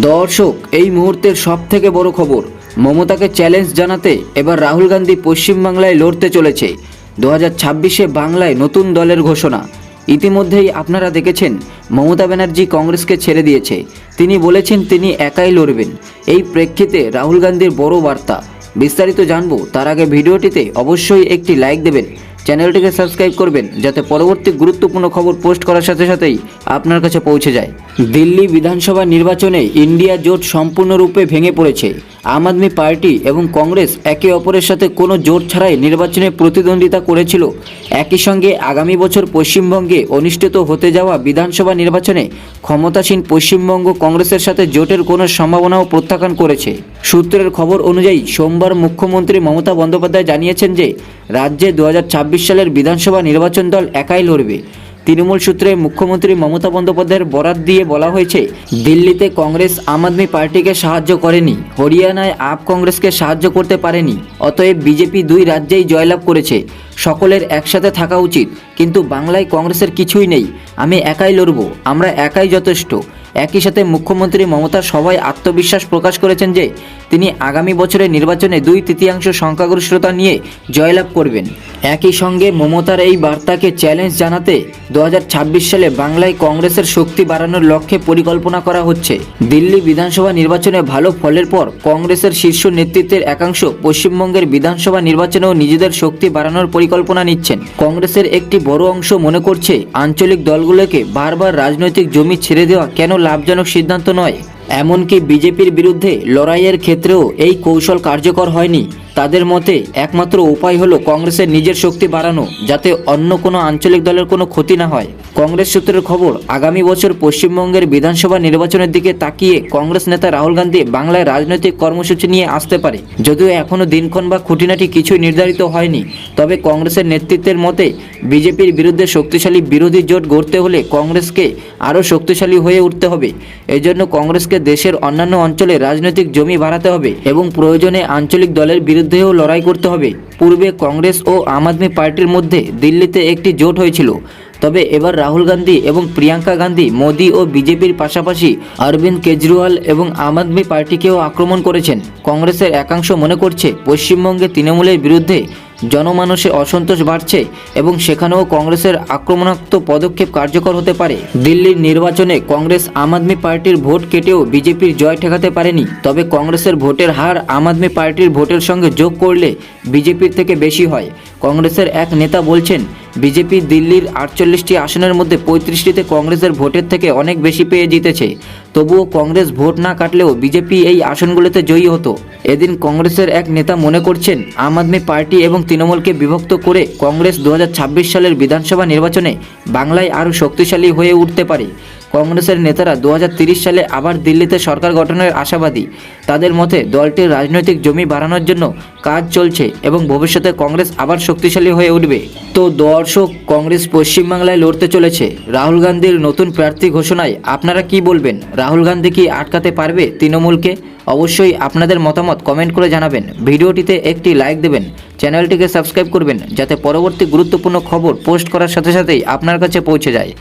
দর্শক, এই মুহূর্তের সব থেকে বড় খবর, মমতাকে চ্যালেঞ্জ জানাতে এবার রাহুল গান্ধী পশ্চিমবাংলায় লড়তে চলেছে। দু হাজার ছাব্বিশে বাংলায় নতুন দলের ঘোষণা। ইতিমধ্যেই আপনারা দেখেছেন, মমতা ব্যানার্জি কংগ্রেসকে ছেড়ে দিয়েছে। তিনি বলেছেন তিনি একাই লড়বেন। এই প্রেক্ষিতে রাহুল গান্ধীর বড় বার্তা। বিস্তারিত জানব, তার আগে ভিডিওটিতে অবশ্যই একটি লাইক দেবেন। চ্যানেলটিকে সাবস্ক্রাইব করবেন যাতে পরবর্তী গুরুত্বপূর্ণ খবর পোস্ট করার সাথে সাথেই আপনার কাছে পৌঁছে যায়। দিল্লি বিধানসভা নির্বাচনে ইন্ডিয়া জোট সম্পূর্ণরূপে ভেঙে পড়েছে। আম আদমি পার্টি এবং কংগ্রেস একে অপরের সাথে কোনো জোট ছাড়াই নির্বাচনে প্রতিদ্বন্দ্বিতা করেছিল। একই সঙ্গে আগামী বছর পশ্চিমবঙ্গে অনুষ্ঠিত হতে যাওয়া বিধানসভা নির্বাচনে ক্ষমতাসীন পশ্চিমবঙ্গ কংগ্রেসের সাথে জোটের কোনো সম্ভাবনাও প্রত্যাখ্যান করেছে। সূত্রের খবর অনুযায়ী সোমবার মুখ্যমন্ত্রী মমতা বন্দ্যোপাধ্যায় জানিয়েছেন যে, রাজ্যে দু হাজার ছাব্বিশ সালের বিধানসভা নির্বাচন দল একাই লড়বে। তৃণমূল সূত্রে মুখ্যমন্ত্রী মমতা বন্দ্যোপাধ্যায়ের বরাত দিয়ে বলা হয়েছে, দিল্লিতে কংগ্রেস আম আদমি পার্টিকে সাহায্য করেনি, হরিয়ানায় আপ কংগ্রেসকে সাহায্য করতে পারেনি, অতএব বিজেপি দুই রাজ্যেই জয়লাভ করেছে, সকলের একসাথে থাকা উচিত, কিন্তু বাংলায় কংগ্রেসের কিছুই নেই, আমি একাই লড়ব, আমরা একাই যথেষ্ট, একই সাথে মুখ্যমন্ত্রী মমতা সবাই আত্মবিশ্বাস প্রকাশ করেছেন যে, তিনি আগামী বছরের নির্বাচনে দুই তৃতীয়াংশ সংখ্যাগরিষ্ঠতা নিয়ে জয়লাভ করবেন, একই সঙ্গে মমতার এই বার্তাকে চ্যালেঞ্জ জানাতে দু হাজার ছাব্বিশ সালে বাংলায় কংগ্রেসের শক্তি বাড়ানোর লক্ষ্যে পরিকল্পনা করা হচ্ছে। দিল্লি বিধানসভা নির্বাচনে ভালো ফলের পর কংগ্রেসের শীর্ষ নেতৃত্বের একাংশ পশ্চিমবঙ্গের বিধানসভা নির্বাচনেও নিজেদের শক্তি বাড়ানোর পরিকল্পনা নিচ্ছেন। কংগ্রেসের একটি বড় অংশ মনে করছে, আঞ্চলিক দলগুলোকে বারবার রাজনৈতিক জমি ছেড়ে দেওয়া কেন লাভজনক সিদ্ধান্ত নয়? এমনকি বিজেপির বিরুদ্ধে লড়াইয়ের ক্ষেত্রেও এই কৌশল কার্যকর হয়নি। তাদের মতে একমাত্র উপায় হলো কংগ্রেসের নিজের শক্তি বাড়ানো, যাতে অন্য কোনো আঞ্চলিক দলের কোনো ক্ষতি না হয়। কংগ্রেস সূত্রের খবর, আগামী বছর পশ্চিমবঙ্গের বিধানসভা নির্বাচনের দিকে তাকিয়ে কংগ্রেস নেতা রাহুল গান্ধী বাংলায় রাজনৈতিক কর্মসূচি নিয়ে আসতে পারে। যদিও এখনও দিনক্ষণ বা খুঁটিনাটি কিছুই নির্ধারিত হয়নি, তবে কংগ্রেসের নেতৃত্বের মতে বিজেপির বিরুদ্ধে শক্তিশালী বিরোধী জোট গড়তে হলে কংগ্রেসকে আরও শক্তিশালী হয়ে উঠতে হবে। এজন্য কংগ্রেসকে দেশের অন্যান্য অঞ্চলে রাজনৈতিক জমি বাড়াতে হবে এবং প্রয়োজনে আঞ্চলিক দলের বিরুদ্ধেও লড়াই করতে হবে। পূর্বে কংগ্রেস ও আম আদমি পার্টির মধ্যে দিল্লিতে একটি জোট হয়েছিল। তবে এবার রাহুল গান্ধী এবং প্রিয়াঙ্কা গান্ধী, মোদী ও বিজেপির পাশাপাশি অরবিন্দ কেজরিওয়াল এবং আম আদমি পার্টিকেও আক্রমণ করেছেন। কংগ্রেসের একাংশ মনে করছে পশ্চিমবঙ্গে তৃণমূলের বিরুদ্ধে জনমানসে অসন্তোষ বাড়ছে এবং সেখানেও কংগ্রেসের আক্রমণাত্মক পদক্ষেপ কার্যকর হতে পারে। দিল্লির নির্বাচনে কংগ্রেস আম আদমি পার্টির ভোট কেটেও বিজেপির জয় ঠেকাতে পারেনি। তবে কংগ্রেসের ভোটের হার আম আদমি পার্টির ভোটের সঙ্গে যোগ করলে বিজেপির থেকে বেশি হয়। কংগ্রেসের এক নেতা বলছেন, বিজেপি দিল্লির আটচল্লিশটি আসনের মধ্যে পঁয়ত্রিশটিতে কংগ্রেসের ভোটের থেকে অনেক বেশি পেয়ে জিতেছে। তবুও কংগ্রেস ভোট না কাটলেও বিজেপি এই আসনগুলোতে জয়ী হতো। এদিন কংগ্রেসের এক নেতা মনে করছেন, আম আদমি পার্টি এবং তৃণমূলকে বিভক্ত করে কংগ্রেস দু হাজার ছাব্বিশ সালের বিধানসভা নির্বাচনে বাংলায় আরও শক্তিশালী হয়ে উঠতে পারে। কংগ্রেসের নেতারা দু সালে আবার দিল্লিতে সরকার গঠনের আশাবাদী। তাদের মতে দলটির রাজনৈতিক জমি বাড়ানোর জন্য কাজ চলছে এবং ভবিষ্যতে কংগ্রেস আবার শক্তিশালী হয়ে উঠবে। তো দর্শক, কংগ্রেস পশ্চিমবাংলায় লড়তে চলেছে। রাহুল গান্ধীর নতুন প্রার্থী ঘোষণায় আপনারা কি বলবেন? রাহুল গান্ধী কি আটকাতে পারবে তৃণমূলকে? অবশ্যই আপনাদের মতামত কমেন্ট করে জানাবেন। ভিডিওটিতে একটি লাইক দেবেন। চ্যানেলটিকে সাবস্ক্রাইব করবেন যাতে পরবর্তী গুরুত্বপূর্ণ খবর পোস্ট করার সাথে সাথেই আপনার কাছে পৌঁছে যায়।